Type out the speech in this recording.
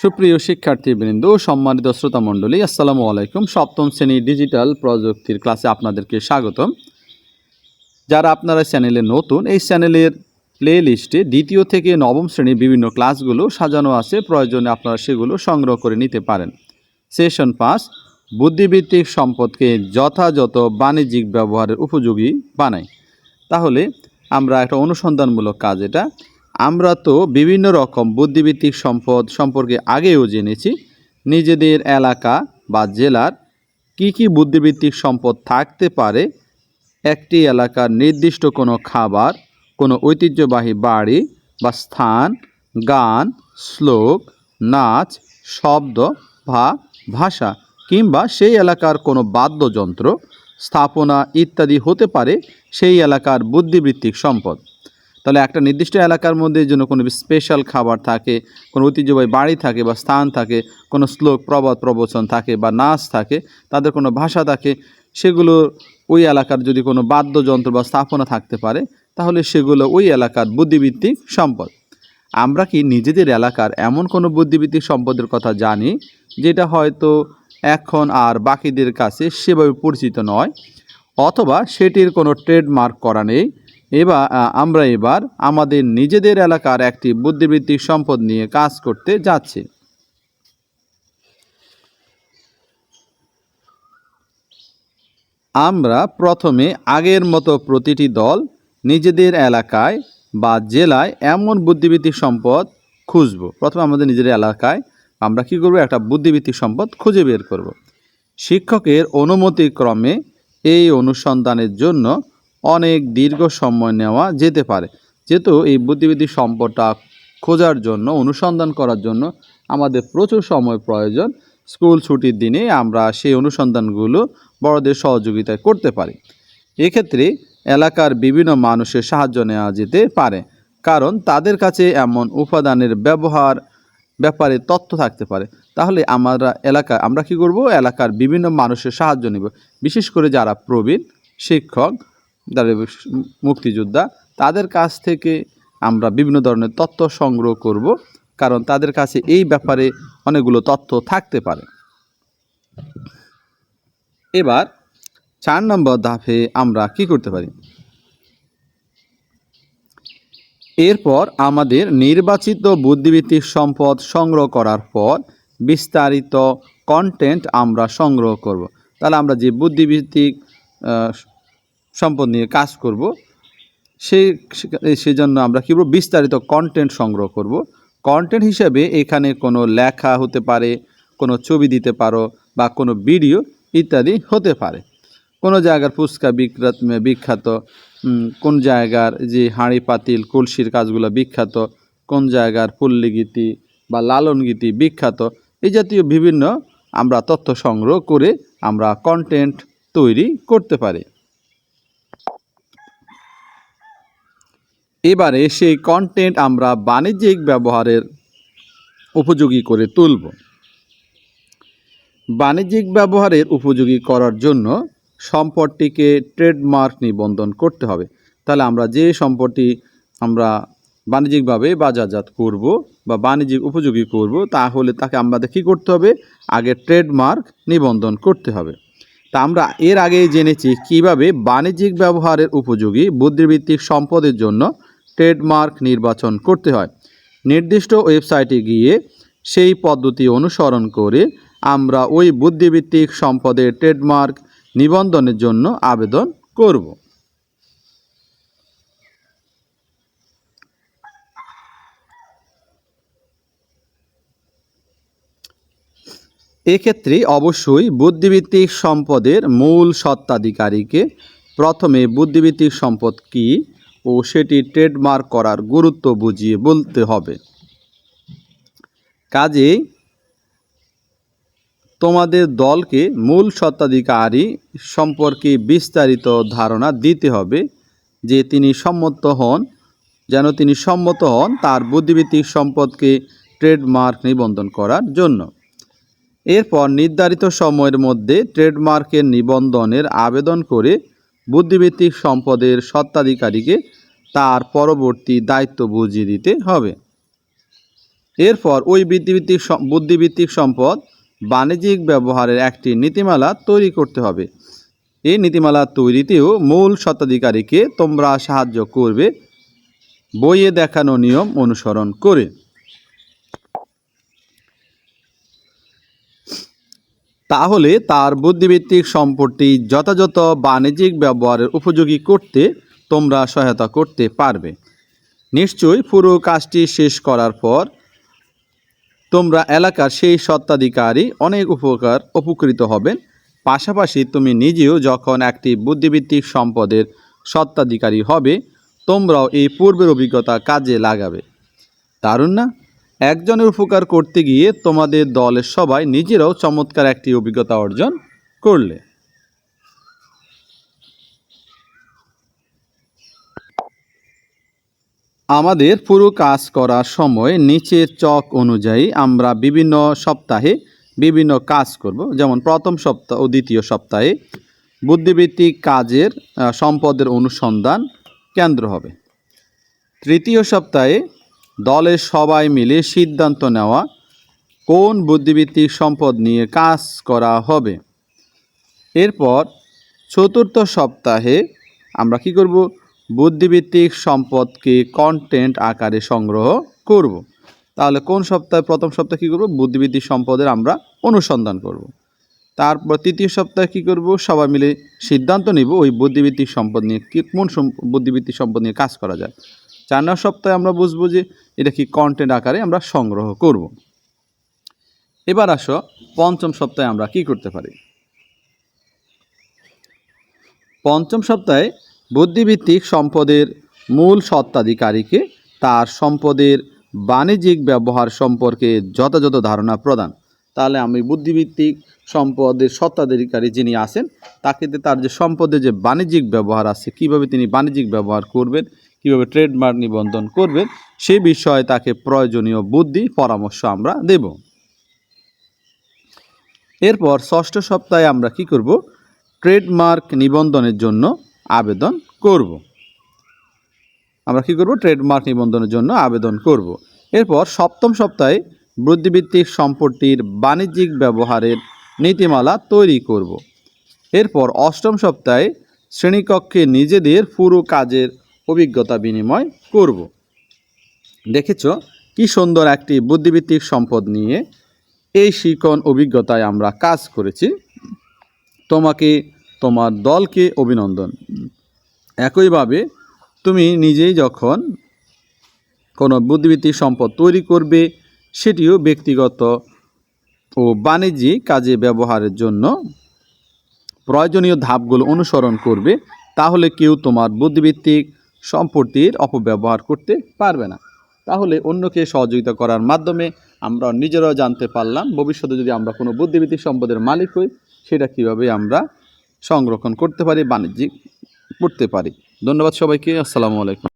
সুপ্রিয় শিক্ষার্থীবৃন্দ, সম্মানিত শ্রোতা মণ্ডলী আসসালামু আলাইকুম। সপ্তম শ্রেণি ডিজিটাল প্রযুক্তির ক্লাসে আপনাদেরকে স্বাগতম। যারা আপনারা চ্যানেলে নতুন, এই চ্যানেলের প্লে লিস্টে দ্বিতীয় থেকে নবম শ্রেণির বিভিন্ন ক্লাসগুলো সাজানো আছে। প্রয়োজনে আপনারা সেগুলো সংগ্রহ করে নিতে পারেন। সেশন পাস বুদ্ধিভিত্তিক সম্পদকে যথাযথ বাণিজ্যিক ব্যবহারের উপযোগী বানায়। তাহলে আমরা একটা অনুসন্ধানমূলক কাজ এটা আমরা তো বিভিন্ন রকম বুদ্ধিভিত্তিক সম্পদ সম্পর্কে আগেও জেনেছি। নিজেদের এলাকা বা জেলার কি কি বুদ্ধিভিত্তিক সম্পদ থাকতে পারে, একটি এলাকার নির্দিষ্ট কোনো খাবার, কোনো ঐতিহ্যবাহী বাড়ি বা স্থান, গান, শ্লোক, নাচ, শব্দ বা ভাষা কিংবা সেই এলাকার কোনো বাদ্যযন্ত্র, স্থাপনা ইত্যাদি হতে পারে সেই এলাকার বুদ্ধিবৃত্তিক সম্পদ। তাহলে একটা নির্দিষ্ট এলাকার মধ্যে যেন কোনো স্পেশাল খাবার থাকে, কোনো ঐতিহ্যবাহী বাড়ি থাকে বা স্থান থাকে, কোনো শ্লোক, প্রবাদ, প্রবচন থাকে বা নাচ থাকে, তাদের কোনো ভাষা থাকে, সেগুলো ওই এলাকার যদি কোনো বাদ্যযন্ত্র বা স্থাপনা থাকতে পারে, তাহলে সেগুলো ওই এলাকার বুদ্ধিভিত্তিক সম্পদ। আমরা কি নিজেদের এলাকার এমন কোনো বুদ্ধিভিত্তিক সম্পদের কথা জানি, যেটা হয়তো এখন আর বাকিদের কাছে সেভাবে পরিচিত নয়, অথবা সেটির কোনো ট্রেডমার্ক করা নেই এবার আমরা এবার আমাদের নিজেদের এলাকার একটি বুদ্ধিবৃত্তিক সম্পদ নিয়ে কাজ করতে যাচ্ছি। আমরা প্রথমে আগের মতো প্রতিটি দল নিজেদের এলাকায় বা জেলায় এমন বুদ্ধিবৃত্তিক সম্পদ খুঁজব। প্রথমে আমাদের নিজের এলাকায় আমরা কি করব? একটা বুদ্ধিবৃত্তিক সম্পদ খুঁজে বের করব। শিক্ষকের অনুমতিক্রমে এই অনুসন্ধানের জন্য অনেক দীর্ঘ সময় নেওয়া যেতে পারে। যেহেতু এই বুদ্ধিবৃত্তিক সম্পদটা খোঁজার জন্য, অনুসন্ধান করার জন্য আমাদের প্রচুর সময় প্রয়োজন। স্কুল ছুটির দিনে আমরা সেই অনুসন্ধানগুলো বড়দের সহযোগিতায় করতে পারি। এক্ষেত্রে এলাকার বিভিন্ন মানুষের সাহায্য নেওয়া যেতে পারে, কারণ তাদের কাছে এমন উপাদানের ব্যবহার, ব্যাপারে তথ্য থাকতে পারে। তাহলে আমরা এলাকা, আমরা কি করব? এলাকার বিভিন্ন মানুষের সাহায্য নেব। বিশেষ করে যারা প্রবীণ শিক্ষক যারা মুক্তিযোদ্ধা। তাদের কাছ থেকে আমরা বিভিন্ন ধরনের তথ্য সংগ্রহ করব কারণ তাদের কাছে এই ব্যাপারে অনেকগুলো তথ্য থাকতে পারে। এবার চার নম্বর ধাপে আমরা কি করতে পারি? এরপর আমাদের নির্বাচিত বুদ্ধিবৃত্তিক সম্পদ সংগ্রহ করার পর বিস্তারিত কন্টেন্ট আমরা সংগ্রহ করব। তাহলে আমরা যে বুদ্ধিবৃত্তিক আহ, সম্পদ নিয়ে কাজ করব। সেই সেই জন্য আমরা কী বিস্তারিত কন্টেন্ট সংগ্রহ করব। কন্টেন্ট হিসেবে এখানে কোনো লেখা হতে পারে, কোনো ছবি দিতে পারো বা কোনো ভিডিও ইত্যাদি হতে পারে। কোনো জায়গার ফুচকা বিক্রাত, বিখ্যাত কোন জায়গার যে হাঁড়ি, পাতিল, কলসির কাজগুলো বিখ্যাত, কোন জায়গার পল্লীগীতি বা লালন গীতি বিখ্যাত, এই জাতীয় বিভিন্ন আমরা তথ্য সংগ্রহ করে আমরা কন্টেন্ট তৈরি করতে পারি। এবারে সেই কন্টেন্ট আমরা বাণিজ্যিক ব্যবহারের উপযোগী করে তুলব। বাণিজ্যিক ব্যবহারের উপযোগী করার জন্য সম্পদটিকে ট্রেডমার্ক নিবন্ধন করতে হবে। তাহলে আমরা যে সম্পদটি আমরা বাণিজ্যিকভাবে বাজারজাত করব বা বাণিজ্যিক উপযোগী করব, তাহলে তাকে আমাদের কী করতে হবে? আগে ট্রেডমার্ক নিবন্ধন করতে হবে। তা আমরা এর আগেই জেনেছি কীভাবে বাণিজ্যিক ব্যবহারের উপযোগী, বুদ্ধিবৃত্তিক সম্পদের জন্য ট্রেডমার্ক নির্বাচন করতে হয়। নির্দিষ্ট ওয়েবসাইটে গিয়ে সেই পদ্ধতি অনুসরণ করে আমরা ওই বুদ্ধিবৃত্তিক সম্পদের ট্রেডমার্ক নিবন্ধনের জন্য আবেদন করব। এক্ষেত্রে অবশ্যই বুদ্ধিবৃত্তিক সম্পদের মূল সত্ত্বাধিকারীকে প্রথমে বুদ্ধিবৃত্তিক সম্পদ কী ও সেটি ট্রেডমার্ক করার গুরুত্ব বুঝিয়ে বলতে হবে। কাজেই তোমাদের দলকে মূল সত্ত্বাধিকারী সম্পর্কে বিস্তারিত ধারণা দিতে হবে যে তিনি সম্মত হন, যেন তিনি সম্মত হন তার বুদ্ধিবৃত্তিক সম্পদকে ট্রেডমার্ক নিবন্ধন করার জন্য। এরপর নির্ধারিত সময়ের মধ্যে ট্রেডমার্কের নিবন্ধনের আবেদন করে বুদ্ধিবৃত্তিক সম্পদের সত্ত্বাধিকারীকে তার পরবর্তী দায়িত্ব বুঝিয়ে দিতে হবে। এরপর ওই বুদ্ধিভিত্তিক বুদ্ধিভিত্তিক সম্পদ বাণিজ্যিক ব্যবহারের একটি নীতিমালা তৈরি করতে হবে। এই নীতিমালা তৈরিতেও মূল স্বত্বাধিকারীকে তোমরা সাহায্য করবে বইয়ে দেখানো নিয়ম অনুসরণ করে। তাহলে তার বুদ্ধিভিত্তিক সম্পত্তি যথাযথ বাণিজ্যিক ব্যবহারের উপযোগী করতে তোমরা সহায়তা করতে পারবে। নিশ্চয়ই পুরো কাজটি শেষ করার পর তোমরা এলাকার সেই সত্ত্বাধিকারী অনেক উপকার উপকৃত হবেন। পাশাপাশি তুমি নিজেও যখন একটি বুদ্ধিভিত্তিক সম্পদের সত্ত্বাধিকারী হবে, তোমরাও এই পূর্বের অভিজ্ঞতা কাজে লাগাবে। দারুণ না? একজনের উপকার করতে গিয়ে তোমাদের দলের সবাই নিজেরাও চমৎকার একটি অভিজ্ঞতা অর্জন করলে। আমাদের পুরো কাজ করার সময় নিচের চক অনুযায়ী আমরা বিভিন্ন সপ্তাহে বিভিন্ন কাজ করব। যেমন প্রথম সপ্তাহ ও দ্বিতীয় সপ্তাহে বুদ্ধিবৃত্তিক কাজের সম্পদের অনুসন্ধান কেন্দ্র হবে। তৃতীয় সপ্তাহে দলের সবাই মিলে সিদ্ধান্ত নেওয়া কোন বুদ্ধিবৃত্তিক সম্পদ নিয়ে কাজ করা হবে। এরপর চতুর্থ সপ্তাহে আমরা কি করব? বুদ্ধিভিত্তিক সম্পদকে কন্টেন্ট আকারে সংগ্রহ করব। তাহলে কোন সপ্তাহে, প্রথম সপ্তাহে কী করব? বুদ্ধিভিত্তিক সম্পদের আমরা অনুসন্ধান করব। তারপর তৃতীয় সপ্তাহে কী করব? সবাই মিলে সিদ্ধান্ত নিব ওই বুদ্ধিভিত্তিক সম্পদ নিয়ে কোন বুদ্ধিভিত্তিক সম্পদ নিয়ে কাজ করা যায়। চার নম্বর সপ্তাহে আমরা বুঝব যে এটা কি কন্টেন্ট আকারে আমরা সংগ্রহ করব। এবার আসো, পঞ্চম সপ্তাহে আমরা কি করতে পারি? পঞ্চম সপ্তাহে বুদ্ধিভিত্তিক সম্পদের মূল সত্ত্বাধিকারীকে তার সম্পদের বাণিজ্যিক ব্যবহার সম্পর্কে যথাযথ ধারণা প্রদান। তাহলে আমি বুদ্ধিভিত্তিক সম্পদের সত্ত্বাধিকারী যিনি আছেন, তাকে তার যে সম্পদের যে বাণিজ্যিক ব্যবহার আছে, কীভাবে তিনি বাণিজ্যিক ব্যবহার করবেন কীভাবে ট্রেডমার্ক নিবন্ধন করবেন, সে বিষয়ে তাকে প্রয়োজনীয় বুদ্ধি, পরামর্শ আমরা দেব। এরপর ষষ্ঠ সপ্তাহে আমরা কি করব? ট্রেডমার্ক নিবন্ধনের জন্য আবেদন করব। আমরা কি করব? ট্রেডমার্ক নিবন্ধনের জন্য আবেদন করব। এরপর সপ্তম সপ্তাহে বুদ্ধিভিত্তিক সম্পত্তির বাণিজ্যিক ব্যবহারের নীতিমালা তৈরি করব। এরপর অষ্টম সপ্তাহে শ্রেণীকক্ষে নিজেদের পুরো কাজের অভিজ্ঞতা বিনিময় করব। দেখেছ কি সুন্দর একটি বুদ্ধিভিত্তিক সম্পদ নিয়ে এই শিখন অভিজ্ঞতায় আমরা কাজ করেছি। তোমাকে, তোমার দলকে অভিনন্দন। একইভাবে তুমি নিজেই যখন কোনো বুদ্ধিভিত্তিক সম্পদ তৈরি করবে, সেটিও ব্যক্তিগত ও বাণিজ্যিক কাজে ব্যবহারের জন্য প্রয়োজনীয় ধাপগুলো অনুসরণ করবে, তাহলে কেউ তোমার বুদ্ধিভিত্তিক সম্পত্তির অপব্যবহার করতে পারবে না। তাহলে অন্যকে সহযোগিতা করার মাধ্যমে আমরা নিজেরাও জানতে পারলাম, ভবিষ্যতে যদি আমরা কোনো বুদ্ধিভিত্তিক সম্পদের মালিক হই, সেটা কীভাবে আমরা সংরক্ষণ করতে পারি, বাণিজ্যিক করতে পারি। ধন্যবাদ সবাইকে, আসসালামু আলাইকুম।